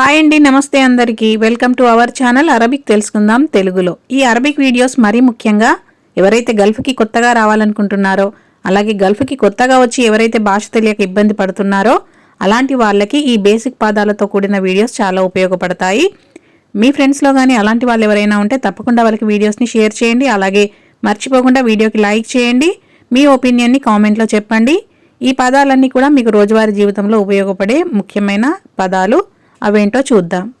Hi అండి నమస్తే అందరికీ. Welcome to our channel Arabic తెలుసుకుందాం తెలుగులో. ఈ అరబిక్ వీడియోస్ మరీ ముఖ్యంగా ఎవరైతే గల్ఫ్కి కొత్తగా రావాలనుకుంటున్నారో అలాగే గల్ఫ్కి కొత్తగా వచ్చి ఎవరైతే భాష తెలియక ఇబ్బంది పడుతున్నారో అలాంటి వాళ్ళకి ఈ బేసిక్ పాదాలతో కూడిన వీడియోస్ చాలా ఉపయోగపడతాయి. మీ ఫ్రెండ్స్లో కానీ అలాంటి వాళ్ళు ఎవరైనా ఉంటే తప్పకుండా వాళ్ళకి వీడియోస్ని షేర్ చేయండి. అలాగే మర్చిపోకుండా వీడియోకి లైక్ చేయండి. మీ ఒపీనియన్ని కామెంట్లో చెప్పండి. ఈ పదాలన్నీ కూడా మీకు రోజువారీ జీవితంలో ఉపయోగపడే ముఖ్యమైన పదాలు. అవేంటో చూద్దాం.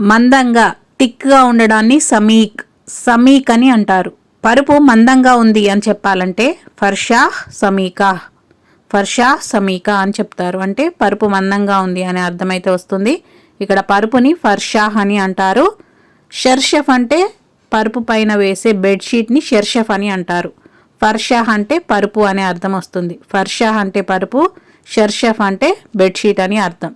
మందంగా థిక్గా ఉండడాన్ని సమీక్ సమీక్ అని అంటారు. పరుపు మందంగా ఉంది అని చెప్పాలంటే ఫర్షాహ్ సమీకా. ఫర్షా సమీకా అని చెప్తారు. అంటే పరుపు మందంగా ఉంది అనే అర్థమైతే వస్తుంది. ఇక్కడ పరుపుని ఫర్షాహ్ అని అంటారు. షర్షఫ్ అంటే పరుపు పైన వేసే బెడ్షీట్ని షర్షఫ్ అని అంటారు. ఫర్షాహ్ అంటే పరుపు అనే అర్థం వస్తుంది. ఫర్షాహ్ అంటే పరుపు షర్షఫ్ అంటే బెడ్షీట్ అని అర్థం.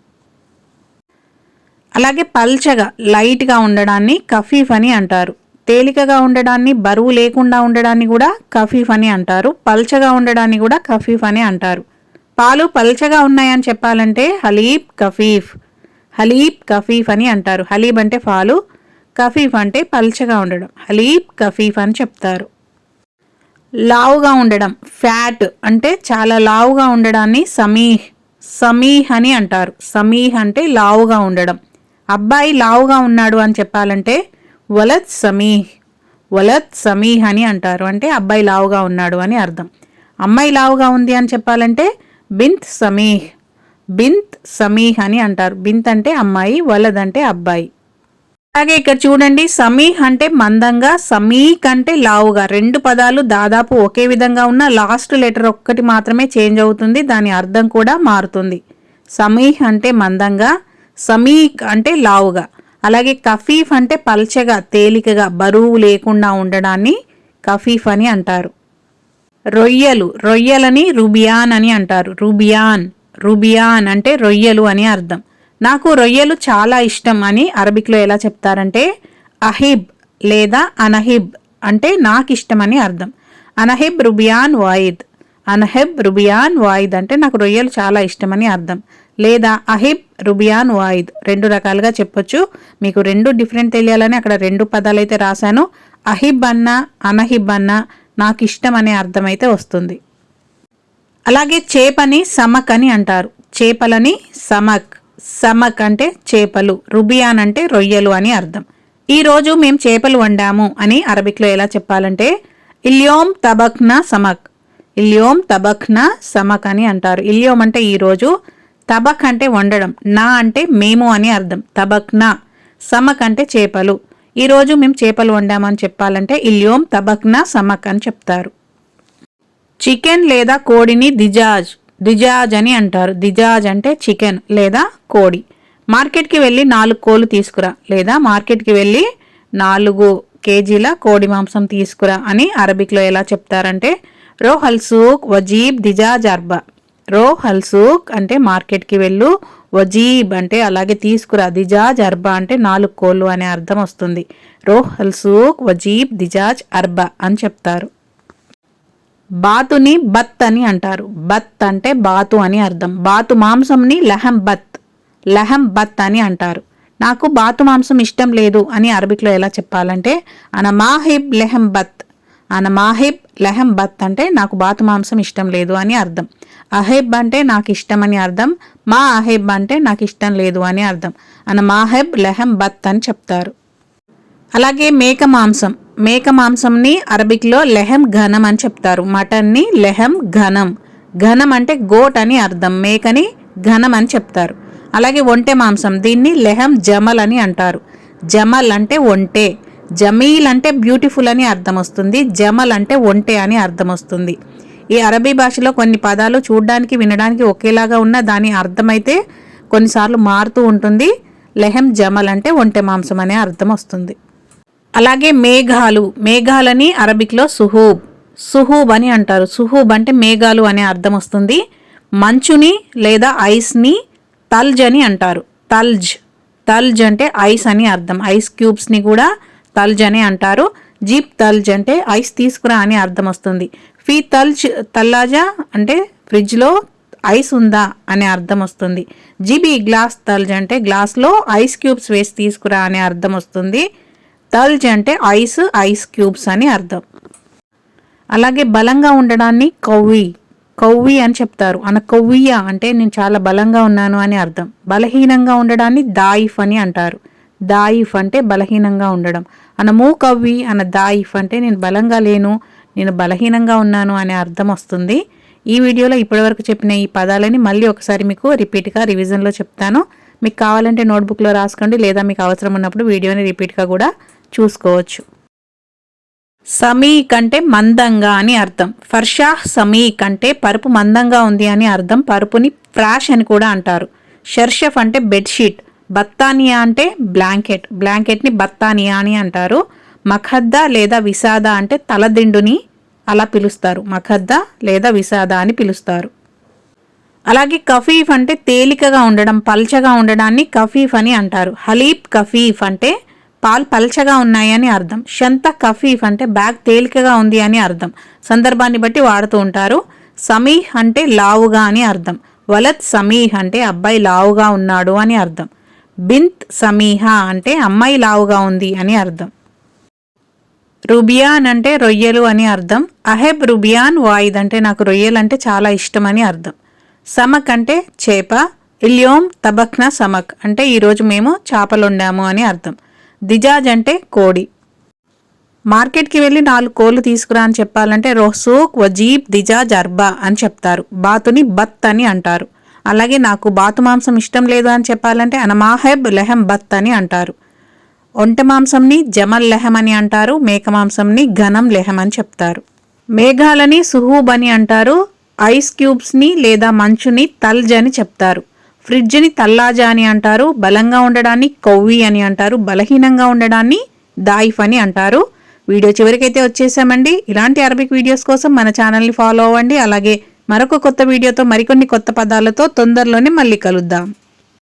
అలాగే పల్చగా లైట్గా ఉండడాన్ని కఫీఫ్ అని అంటారు. తేలికగా ఉండడాన్ని బరువు లేకుండా ఉండడాన్ని కూడా కఫీఫ్ అని అంటారు. పల్చగా ఉండడాన్ని కూడా కఫీఫ్ అని అంటారు. పాలు పల్చగా ఉన్నాయని చెప్పాలంటే హలీబ్ కఫీఫ్. హలీబ్ కఫీఫ్ అని అంటారు. హలీబ్ అంటే పాలు కఫీఫ్ అంటే పల్చగా ఉండడం. హలీబ్ కఫీఫ్ అని చెప్తారు. లావుగా ఉండడం ఫ్యాట్ అంటే చాలా లావుగా ఉండడాన్ని సమీహ్ సమీహ్ అని అంటారు. సమీహ్ అంటే లావుగా ఉండడం. అబ్బాయి లావుగా ఉన్నాడు అని చెప్పాలంటే వలత్ సమీహ్ వలత్ సమీహ్ అని అంటారు. అంటే అబ్బాయి లావుగా ఉన్నాడు అని అర్థం. అమ్మాయి లావుగా ఉంది అని చెప్పాలంటే బింత్ సమీహ్ బింత్ సమీహ్ అని అంటారు. బింత్ అంటే అమ్మాయి వలద్ అంటే అబ్బాయి. అలాగే ఇక్కడ చూడండి సమీహ్ అంటే మందంగా సమీక్ అంటే లావుగా. రెండు పదాలు దాదాపు ఒకే విధంగా ఉన్న లాస్ట్ లెటర్ ఒక్కటి మాత్రమే చేంజ్ అవుతుంది. దాని అర్థం కూడా మారుతుంది. సమీహ్ అంటే మందంగా సమీక్ అంటే లావుగా అలాగే కఫీఫ్ అంటే పల్చగా తేలికగా బరువు లేకుండా ఉండడాన్ని కఫీఫ్ అని అంటారు. రొయ్యలు రొయ్యలని రుబియాన్ అని అంటారు. రుబియాన్ రుబియాన్ అంటే రొయ్యలు అని అర్థం. నాకు రొయ్యలు చాలా ఇష్టం అని అరబిక్లో ఎలా చెప్తారంటే అహిబ్ లేదా అనహిబ్ అంటే నాకు ఇష్టమని అర్థం. అనహిబ్ రుబియాన్ వాయిద్. అనహెబ్ రుబియాన్ వాయిద్ అంటే నాకు రొయ్యలు చాలా ఇష్టమని అర్థం. లేదా అహిబ్ రుబియాన్ వాయిద్. రెండు రకాలుగా చెప్పొచ్చు. మీకు రెండు డిఫరెంట్ తెలియాలని అక్కడ రెండు పదాలు అయితే రాశాను. అహిబ్ అన్న అనహిబ్ అన్న నాకు ఇష్టం అనే అర్థం అయితే వస్తుంది. అలాగే చేపని సమక్ అని అంటారు. చేపలని సమక్. సమక్ అంటే చేపలు. రుబియాన్ అంటే రొయ్యలు అని అర్థం. ఈరోజు మేము చేపలు వండాము అని అరబిక్లో ఎలా చెప్పాలంటే ఇల్యోమ్ తబక్నా సమక్. ఇల్యోమ్ తబక్నా సమక్ అని అంటారు. ఇల్యోమ్ అంటే ఈరోజు తబక్ అంటే వండడం నా అంటే మేము అని అర్థం. తబక్నా సమక్ అంటే చేపలు. ఈరోజు మేము చేపలు వండామని చెప్పాలంటే ఇల్యోమ్ తబక్నా సమక్ అని చెప్తారు. చికెన్ లేదా కోడిని దిజాజ్ దిజాజ్ అని అంటారు. దిజాజ్ అంటే చికెన్ లేదా కోడి. మార్కెట్కి వెళ్ళి నాలుగు కోళ్ళు తీసుకురా లేదా మార్కెట్కి వెళ్ళి నాలుగు కేజీల కోడి మాంసం తీసుకురా అని అరబిక్లో ఎలా చెప్తారంటే రోహల్ సూక్ వజీబ్ దిజాజ్ అర్బా. రో హల్సూక్ అంటే మార్కెట్కి వెళ్ళు. వజీబ్ అంటే అలాగే తీసుకురా. దిజాజ్ అర్బా అంటే నాలుగు కోళ్ళు అనే అర్థం వస్తుంది. రో హల్సూక్ వజీబ్ దిజాజ్ అర్బా అని చెప్తారు. బాతుని బత్ అని అంటారు. బత్ అంటే బాతు అని అర్థం. బాతు మాంసంని లహం బత్ లహం బత్ అని అంటారు. నాకు బాతు మాంసం ఇష్టం లేదు అని అరబిక్లో ఎలా చెప్పాలంటే అన మాహిబ్ లెహం బత్ అన మాహిబ్ లెహం బత్ అంటే నాకు బాతు మాంసం ఇష్టం లేదు అని అర్థం. అహెబ్ అంటే నాకు ఇష్టం అని అర్థం మా అహెబ్ అంటే నాకు ఇష్టం లేదు అని అర్థం. అన మాహెబ్ లెహం బత్ అని చెప్తారు. అలాగే మేక మాంసం. మేక మాంసంని అరబిక్లో లెహం ఘనం అని చెప్తారు. మటన్ని లెహం ఘనం. ఘనం అంటే గోట్ అని అర్థం. మేకని ఘనం అని చెప్తారు. అలాగే ఒంటె మాంసం. దీన్ని లెహం జమల్ అని అంటారు. జమల్ అంటే ఒంటె. జమీల్ అంటే బ్యూటిఫుల్ అని అర్థం వస్తుంది. జమల్ అంటే ఒంటె అని అర్థం వస్తుంది. ఈ అరబీ భాషలో కొన్ని పదాలు చూడడానికి వినడానికి ఒకేలాగా ఉన్న దాని అర్థమైతే కొన్నిసార్లు మారుతూ ఉంటుంది. లెహం జమల్ అంటే ఒంటె మాంసం అనే అర్థం వస్తుంది. అలాగే మేఘాలు మేఘాలని అరబిక్లో సుహూబ్ సుహూబ్ అని అంటారు. సుహూబ్ అంటే మేఘాలు అనే అర్థం వస్తుంది. మంచుని లేదా ఐస్ని తల్జ్ అని అంటారు. తల్జ్ తల్జ్ అంటే ఐస్ అని అర్థం. ఐస్ క్యూబ్స్ని కూడా తల్జ్ అని అంటారు. జీప్ తల్జ్ అంటే ఐస్ తీసుకురా అని అర్థం వస్తుంది. ఫీ తల్జ్ తల్లాజా అంటే ఫ్రిడ్జ్లో ఐస్ ఉందా అనే అర్థం వస్తుంది. జిబి గ్లాస్ తల్జ్ అంటే గ్లాస్లో ఐస్ క్యూబ్స్ వేసి తీసుకురా అనే అర్థం వస్తుంది. తల్జ్ అంటే ఐస్ ఐస్ క్యూబ్స్ అని అర్థం. అలాగే బలంగా ఉండడాన్ని కవ్వి కవ్వి అని చెప్తారు. అన కవ్వియ అంటే నేను చాలా బలంగా ఉన్నాను అని అర్థం. బలహీనంగా ఉండడాన్ని దాయిఫ్ అని అంటారు. దాయిఫ్ అంటే బలహీనంగా ఉండడం. అన మూ కవ్వి అన దాయిఫ్ అంటే నేను బలంగా లేను నేను బలహీనంగా ఉన్నాను అనే అర్థం వస్తుంది. ఈ వీడియోలో ఇప్పటివరకు చెప్పిన ఈ పదాలని మళ్ళీ ఒకసారి మీకు రిపీట్గా రివిజన్లో చెప్తాను. మీకు కావాలంటే నోట్బుక్లో రాసుకోండి లేదా మీకు అవసరం ఉన్నప్పుడు వీడియోని రిపీట్గా కూడా చూసుకోవచ్చు. సమీక్ అంటే మందంగా అని అర్థం. ఫర్షాహ్ సమీక్ అంటే పరుపు మందంగా ఉంది అని అర్థం. పరుపుని ఫ్రాష్ అని కూడా అంటారు. షర్షఫ్ అంటే బెడ్షీట్. బత్తానియా అంటే బ్లాంకెట్. బ్లాంకెట్ని బత్తానియా అని అంటారు. మఖద్ద లేదా విసాద అంటే తలదిండుని అలా పిలుస్తారు. మఖద్ద లేదా విసాద అని పిలుస్తారు. అలాగే కఫీఫ్ అంటే తేలికగా ఉండడం పల్చగా ఉండడాన్ని కఫీఫ్ అని అంటారు. హలీబ్ కఫీఫ్ అంటే పాలు పల్చగా ఉన్నాయని అర్థం. షంత కఫీఫ్ అంటే బ్యాగ్ తేలికగా ఉంది అని అర్థం. సందర్భాన్ని బట్టి వాడుతూ ఉంటారు. సమీహ్ అంటే లావుగా అని అర్థం. వలత్ సమీహ్ అంటే అబ్బాయి లావుగా ఉన్నాడు అని అర్థం. బింత్ సమీహ అంటే అమ్మాయి లావుగా ఉంది అని అర్థం. రుబియాన్ అంటే రొయ్యలు అని అర్థం. అహెబ్ రుబియాన్ వాయిద్ అంటే నాకు రొయ్యలు అంటే చాలా ఇష్టం అని అర్థం. సమక్ అంటే చేప. ఇల్యోమ్ తబక్నా సమక్ అంటే ఈరోజు మేము చేపలు వండాము అని అర్థం. దిజాజ్ అంటే కోడి. మార్కెట్కి వెళ్ళి నాలుగు కోళ్ళు తీసుకురా అని చెప్పాలంటే రోసూక్ వజీబ్ దిజాజ్ అర్బా అని చెప్తారు. బాతుని బత్ అని అంటారు. అలాగే నాకు బాతు మాంసం ఇష్టం లేదు అని చెప్పాలంటే అనమాహెబ్ లెహం బత్ అని అంటారు. ఒంట మాంసంని జమల్ లెహం అని అంటారు మేక మాంసంని ఘనం లెహం అని చెప్తారు. మేఘాలని సుహూబ్ అని అంటారు ఐస్ క్యూబ్స్ని లేదా మంచుని తల్జ్ అని చెప్తారు. ఫ్రిడ్జ్ని తల్లాజా అని అంటారు బలంగా ఉండడాన్ని కొవ్వి అని అంటారు బలహీనంగా ఉండడాన్ని దాయిఫ్ అని అంటారు. వీడియో చివరికైతే వచ్చేసామండి. ఇలాంటి అరబిక్ వీడియోస్ కోసం మన ఛానల్ని ఫాలో అవ్వండి. అలాగే మరొక కొత్త వీడియోతో మరికొన్ని కొత్త పదాలతో తొందరలోనే మళ్ళీ కలుద్దాం.